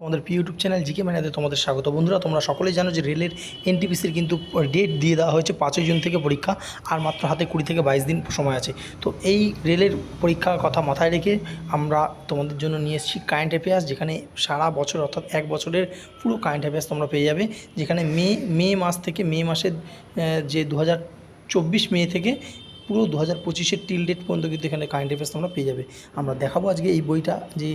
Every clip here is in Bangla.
তোমাদের প্রিয় ইউটিউব চ্যানেল জিকে ম্যানাতে তোমাদের স্বাগত। বন্ধুরা, তোমরা সকলেই জানো যে রেলের এনটিপিসির কিন্তু ডেট দিয়ে দেওয়া হয়েছে পাঁচই জুন থেকে পরীক্ষা, আর মাত্র হাতে কুড়ি থেকে বাইশ দিন সময় আছে। তো এই রেলের পরীক্ষার কথা মাথায় রেখে আমরা তোমাদের জন্য নিয়ে এসেছি কারেন্ট অ্যাফেয়ার্স যেখানে সারা বছর, অর্থাৎ এক বছরের পুরো কারেন্ট অ্যাফেয়ার্স তোমরা পেয়ে যাবে। যেখানে মে মে মাস থেকে, মে মাসের যে দু চব্বিশ মে থেকে পুরো দু হাজার পঁচিশের টিল ডেট পর্যন্ত কিন্তু এখানে কারেন্ট অ্যাফেয়ার্স তোমরা পেয়ে যাবে। আমরা দেখাবো আজকে এই বইটা যে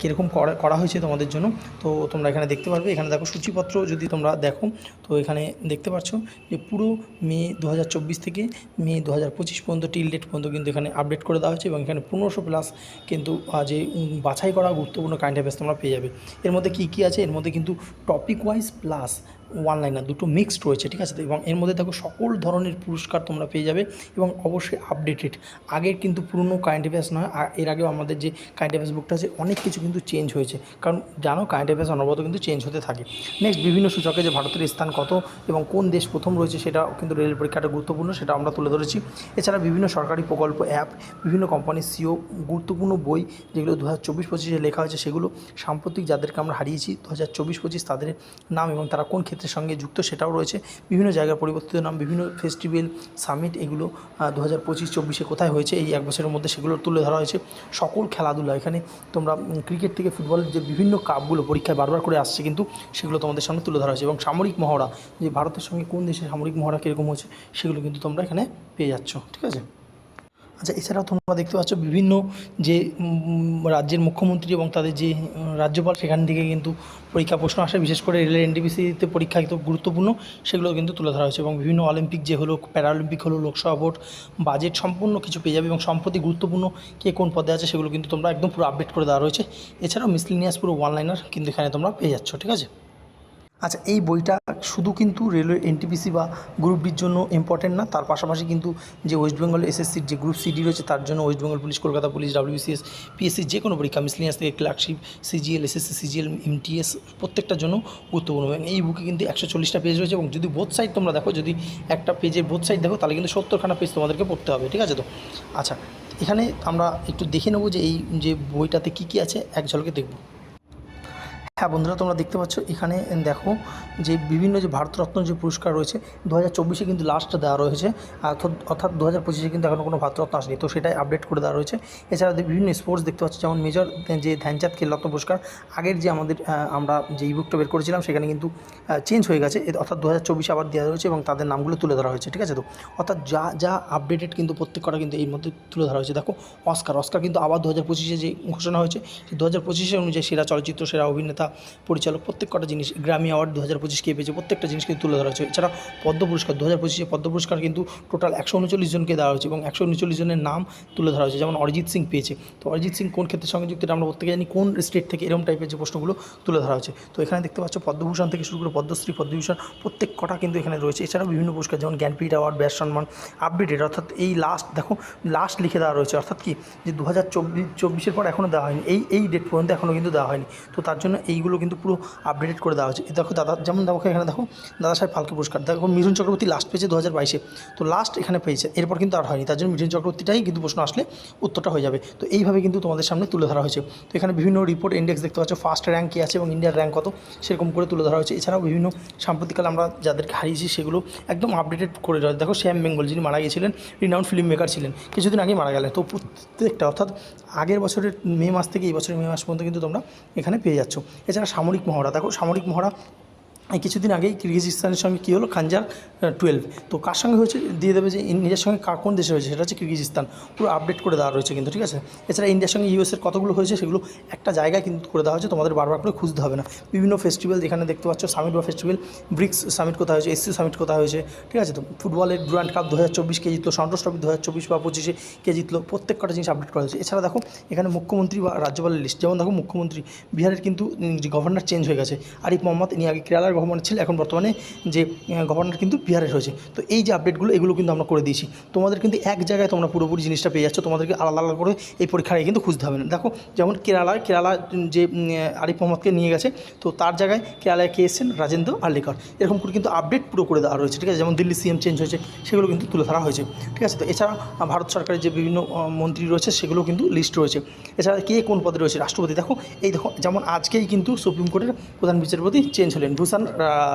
কীরকম করা করা হয়েছে তোমাদের জন্য। তো তোমরা এখানে দেখতে পারবে, এখানে দেখো সূচিপত্র যদি তোমরা দেখো, তো এখানে দেখতে পাচ্ছ যে পুরো মে দু হাজার চব্বিশ থেকে মে দু হাজার পঁচিশ পর্যন্ত টিল ডেট পর্যন্ত কিন্তু এখানে আপডেট করে দেওয়া হয়েছে এবং এখানে পনেরোশো প্লাস কিন্তু যে বাছাই করা গুরুত্বপূর্ণ কারেন্ট অ্যাফেয়ার্স তোমরা পেয়ে যাবে। এর মধ্যে কী কী আছে? এর মধ্যে কিন্তু topic wise plus one liner দুটো মিক্সড রয়েছে, ঠিক আছে? এবং এর মধ্যে দেখো সকল ধরনের পুরস্কার তোমরা পেয়ে যাবে এবং অবশ্যই আপডেটেড আগের কিন্তু পুরনো কারেন্ট অ্যাফেয়ার্স নয় এর আগেও আমাদের যে কারেন্ট অ্যাফেয়ার্স বুকটা আছে, অনেক কিছু কিন্তু চেঞ্জ হয়েছে। কারণ জানো কারেন্ট অ্যাফেয়ার্স অনবরত কিন্তু চেঞ্জ হতে থাকে। নেক্সট বিভিন্ন সূচকে যে ভারতের স্থান কত এবং কোন দেশ প্রথম রয়েছে, সেটা কিন্তু রেল পরীক্ষাটা গুরুত্বপূর্ণ, সেটা আমরা তুলে ধরেছি। এছাড়া বিভিন্ন সরকারি প্রকল্প অ্যাপ বিভিন্ন কোম্পানির সিও গুরুত্বপূর্ণ বই, যেগুলো দু হাজার চব্বিশ পঁচিশে লেখা হয়েছে, সেগুলো সাম্প্রতিক যাদেরকে আমরা হারিয়েছি দু হাজার চব্বিশ পঁচিশ তাদের নাম এবং তারা কোন ক্ষেত্রের সঙ্গে যুক্ত সেটাও রয়েছে। বিভিন্ন জায়গার পরিবর্তিত নাম, বিভিন্ন ফেস্টিভ্যাল সামিট এগুলো দু হাজার পঁচিশ, চব্বিশে কোথায় হয়েছে, এই এক বছরের মধ্যে সেগুলো তুলে ধরা হয়েছে। সকল খেলাধুলা এখানে তোমরা ক্রিকেট থেকে ফুটবলের যে বিভিন্ন কাপগুলো পরীক্ষায় বারবার করে আসছে কিন্তু সেগুলো তোমাদের সামনে তুলে ধরা হয়েছে এবং সামরিক মহড়া, যে ভারতের সঙ্গে কোন দেশের সামরিক মহড়া কীরকম হয়েছে, সেগুলো কিন্তু তোমরা এখানে পেয়ে যাচ্ছ, ঠিক আছে? আচ্ছা এছাড়াও তোমরা দেখতে পাচ্ছ বিভিন্ন যে রাজ্যের মুখ্যমন্ত্রী এবং তাদের যে রাজ্যপাল, সেখান থেকে কিন্তু পরীক্ষা প্রশ্ন আসে। বিশেষ করে রেলের এনডিবিসিতে পরীক্ষা কিন্তু গুরুত্বপূর্ণ, সেগুলো কিন্তু তুলে ধরা হয়েছে। এবং বিভিন্ন অলিম্পিক যে হলো প্যারালিম্পিক হলো, লোকসভা ভোট, বাজেট সম্পূর্ণ কিছু পেয়ে যাবে এবং সম্প্রতি গুরুত্বপূর্ণ কে কোন পদে আছে, সেগুলো কিন্তু তোমরা একদম পুরো আপডেট করে দেওয়া রয়েছে। এছাড়াও মিসলিনিয়াস পুরো ওয়ান কিন্তু এখানে তোমরা পেয়ে যাচ্ছ, ঠিক আছে? আচ্ছা এই বইটা শুধু কিন্তু রেলওয়ে এনটিপিসি বা গ্রুপ ডির জন্য ইম্পর্টেন্ট না, তার পাশাপাশি কিন্তু যে ওয়েস্ট বেঙ্গল এসএসসির যে গ্রুপ সিডি রয়েছে, তার জন্য West Bengal police Kolkata police WBCS PSC যে কোনো পরীক্ষা মিসলিনিয়াস থেকে clerkship CGL SSC CGL MTS প্রত্যেকটার জন্য গুরুত্বপূর্ণ। এবং এই বুকে কিন্তু একশো চল্লিশটা পেজ রয়েছে এবং যদি বোথ সাইড তোমরা দেখো, যদি একটা পেজের বোথ সাইড দেখো, তাহলে কিন্তু সত্তরখানা পেজ তোমাদেরকে পড়তে হবে, ঠিক আছে তো? আচ্ছা এখানে আমরা একটু দেখে নেব যে এই যে বইটাতে কী কী আছে, এক ঝলকে দেখব। হ্যাঁ বন্ধুরা, তোমরা দেখতে পাচ্ছ এখানে দেখো যে বিভিন্ন যে ভারতরত্ন যে পুরস্কার রয়েছে, দু হাজার চব্বিশে কিন্তু লাস্ট দেওয়া রয়েছে। অর্থাৎ- দু হাজার পঁচিশে কিন্তু এখনও কোনো ভারতরত্ন আসেনি। তো সেটাই আপডেট করে দেওয়া রয়েছে। এছাড়া বিভিন্ন স্পোর্টস দেখতে পাচ্ছ, যেমন মেজর যে ধ্যানচাঁদ খেলরত্ন পুরস্কার, আগের যে আমাদের আমরা যে ইবুকটা বের করেছিলাম, সেখানে কিন্তু চেঞ্জ হয়ে গেছে। অর্থাৎ দু হাজার চব্বিশে আবার দেওয়া রয়েছে এবং তাদের নামগুলো তুলে ধরা হয়েছে, ঠিক আছে তো? অর্থাৎ যা যা আপডেটেড কিন্তু প্রত্যেক কটা কিন্তু এর মধ্যে তুলে ধরা হয়েছে। দেখো, অস্কার অস্কার কিন্তু আবার দু হাজার পঁচিশে যে ঘোষণা হয়েছে দু হাজার পঁচিশে অনুযায়ী সেরা চলচ্চিত্র, সেরা অভিনেতা পরিচালক, প্রত্যেক কটা জিনিস গ্র্যামি অ্যাওয়ার্ড দু হাজার পঁচিশ কে পেয়েছে, প্রত্যেকটা জিনিস কিন্তু তুলে ধরা হয়েছে। এছাড়া পদ্ম পুরস্কার দু হাজার পঁচিশে পদ্ম পুরস্কার কিন্তু টোটাল একশো উনচল্লিশ জনকে দেওয়া হয়েছে এবং একশো উনচল্লিশ জনের নাম তুলে ধরা হয়েছে। যেমন অরিজিৎ সিং পেয়েছে। তো অরিজিৎ সিং কোন ক্ষেত্রের সঙ্গে যুক্ত আমরা প্রত্যেকে জানি, কোন স্টেট থেকে এরকম টাইপের যে প্রশ্নগুলো তুলে ধরা হয়েছে। তো এখানে দেখতে পাচ্ছ পদ্মভূষণ থেকে শুরু করে পদ্মশ্রী, পদ্মভূষণ, প্রত্যেক কটা কিন্তু এখানে রয়েছে। এছাড়াও বিভিন্ন পুরস্কার যেমন জ্ঞানপীঠ অ্যাওয়ার্ড ব্যাস সম্মান আপডেটেড অর্থাৎ এই লাস্ট দেখো লাস্ট লিখে দেওয়া রয়েছে। অর্থাৎ কি? যে দু হাজার চব্বিশ, চব্বিশের পর এখনও দেওয়া হয়নি। এই এই ডেট পর্যন্ত এখনও কিন্তু দেওয়া হয়নি। তো তার জন্য এইগুলো কিন্তু পুরো আপডেটেড করে দেওয়া হয়েছে। দেখো দাদা, যেমন দেখো এখানে দেখো, দাদা সাহেব ফালকে পুরস্কার। দেখো মিঠুন চক্রবর্তী লাস্ট পেয়েছে দু হাজার বাইশে। তো লাস্ট এখানে পেয়েছে, এরপর কিন্তু আর হয়নি। তার জন্য মিঠুন চক্রবর্তীটাই কিন্তু প্রশ্ন আসলে উত্তরটা হয়ে যাবে। তো এইভাবে কিন্তু তোমাদের সামনে তুলে ধরা হয়েছে। তো এখানে বিভিন্ন রিপোর্ট ইন্ডেক্স দেখতে পাচ্ছ ফার্স্ট র্যাঙ্ক কী আছে এবং ইন্ডিয়ার র্যাঙ্ক কত, সেরকম করে তুলে ধরা হয়েছে। এছাড়াও বিভিন্ন সাম্প্রতিককালে আমরা যাদেরকে হারিয়েছি সেগুলো একদম আপডেটেড করে দেওয়া দেখো শ্যাম বেঙ্গল যিনি মারা গিয়েছিলেন রিনাউন্ড ফিল্ম মেকার ছিলেন, কিছুদিন আগেই মারা গেলেন। তো প্রত্যেকটা, অর্থাৎ আগের বছরের মে মাস থেকে এই বছরের মে মাস পর্যন্ত কিন্তু তোমরা এখানে পেয়ে যাচ্ছ। এছাড়া সামরিক মহড়া দেখো সামরিক মহড়া কিছুদিন আগেই কিরগিজিস্তানের সঙ্গে কী হলো? খানজার টুয়েলভ তো কার সঙ্গে হয়েছে? দিয়ে দেবে যে ইন্ডিয়ার সঙ্গে কার কোন দেশে হয়েছে? সেটা হচ্ছে কিরগিজিস্তান। পুরো আপডেট করে দেওয়া রয়েছে কিন্তু, ঠিক আছে? এছাড়া ইন্ডিয়ার সঙ্গে ইউএসের কতগুলো হয়েছে সেগুলো একটা জায়গায় কিন্তু করে দেওয়া হয়েছে, তোমাদের বারবার করে খুঁজতে হবে না। বিভিন্ন ফেস্টিভ্যাল যেখানে দেখতে পাচ্ছ সামিট বা ফেস্টিভ্যাল ব্রিক্স সামিট কোথায় হয়েছে এসসি সামিট কোথায় হয়েছে, ঠিক আছে? তো ফুটবলের ডুরান্ড কাপ দু হাজার চব্বিশ কে জিতলো, সন্তোষ ট্রফি দু হাজার চব্বিশ বা পঁচিশে কে জিতলো, প্রত্যেক কটা জিনিস আপডেট করা হয়েছে। এছাড়া দেখো, এখানে মুখ্যমন্ত্রী বা রাজ্যপালের লিস্ট যেমন দেখো মুখ্যমন্ত্রী, বিহারের কিন্তু গভর্নর চেঞ্জ হয়ে গেছে, আরিফ মোহাম্মদ, ইনি আগে কেরালার গভর্নমেন্ট ছিল এখন বর্তমানে যে গভর্নর কিন্তু বিহারের হয়েছে। তো এই যে আপডেটগুলো এগুলো কিন্তু আমরা করে দিয়েছি। তোমাদের কিন্তু এক জায়গায় তোমরা পুরোপুরি জিনিসটা পেয়ে যাচ্ছ। তোমাদেরকে আলাদা আলাদা করে এই পরীক্ষার আগে কিন্তু খুঁজতে হবে না। দেখো, যেমন কেরালায় কেরালা যে আরিফ মোহাম্মদকে নিয়ে গেছে, তো তার জায়গায় কেরালায় কে এসছেন? রাজেন্দ্র আর্লিকর এরকম করে কিন্তু আপডেট পুরো করে দেওয়া রয়েছে, ঠিক আছে? যেমন দিল্লি সিএম চেঞ্জ হয়েছে, সেগুলো কিন্তু তুলে ধরা হয়েছে, ঠিক আছে? তো এছাড়া ভারত সরকারের যে বিভিন্ন মন্ত্রী রয়েছে, সেগুলো কিন্তু লিস্ট রয়েছে। এছাড়া কে কোন পদে রয়েছে? রাষ্ট্রপতি। দেখো, এই দেখো, যেমন আজকেই কিন্তু সুপ্রিম কোর্টের প্রধান বিচারপতি চেঞ্জ হলেন। ভূষণ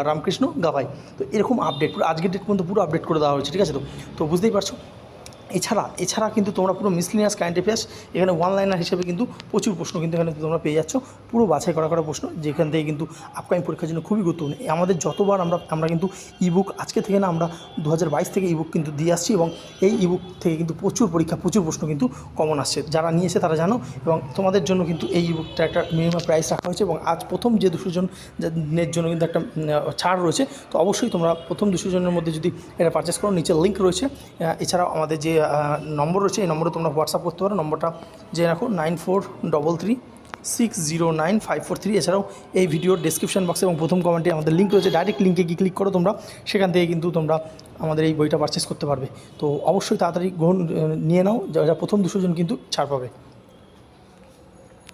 রামকৃষ্ণ গাভাই। তো এরকম আপডেট পুরো আজকের ডেট পর্যন্ত পুরো আপডেট করে দেওয়া হয়েছে, ঠিক আছে তো? তো বুঝতেই পারছ? এছাড়া এছাড়া কিন্তু তোমরা পুরো মিসলিনিয়াস কারেন্ট অ্যাফেয়ার্স এখানে ওয়ান লাইনার হিসেবে কিন্তু প্রচুর প্রশ্ন কিন্তু এখানে তোমরা পেয়ে যাচ্ছ। পুরো বাছাই করা করা প্রশ্ন, যেখান থেকে কিন্তু আপকামিং পরীক্ষার জন্য খুবই গুরুত্বপূর্ণ। আমাদের যতবার আমরা আমরা কিন্তু ইবুক আজকে থেকে না আমরা দু হাজার বাইশ থেকে ইবুক কিন্তু দিয়ে আসছি এবং এই ইবুক থেকে কিন্তু প্রচুর পরীক্ষা, প্রচুর প্রশ্ন কিন্তু কমন আসছে। যারা নিয়েছে তারা জানো এবং তোমাদের জন্য কিন্তু এই ইবুকটা একটা মিনিমাম প্রাইস রাখা হয়েছে এবং আজ প্রথম যে দুশো জনের জন্য কিন্তু একটা ছাড় রয়েছে, তো অবশ্যই তোমরা প্রথম দুশো জনের মধ্যে যদি এটা পারচেস করো, নিচে লিঙ্ক রয়েছে। এছাড়াও আমাদের যে নম্বর রয়েছে, এই নম্বরে তোমরা হোয়াটসঅ্যাপ করতে পারো, নম্বরটা জেনে রাখো nine four double three six zero nine five four three এছাড়াও এই ভিডিওর ডিসক্রিপশন বক্সে এবং প্রথম কমেন্টে আমাদের লিঙ্ক রয়েছে ডাইরেক্ট লিঙ্কে গিয়ে ক্লিক করো তোমরা, সেখান থেকে কিন্তু তোমরা আমাদের এই বইটা পারচেস করতে পারবে। তো অবশ্যই তাড়াতাড়ি গ্রহণ নিয়ে নাও, যা যা প্রথম দুশো জন কিন্তু ছাড় পাবে।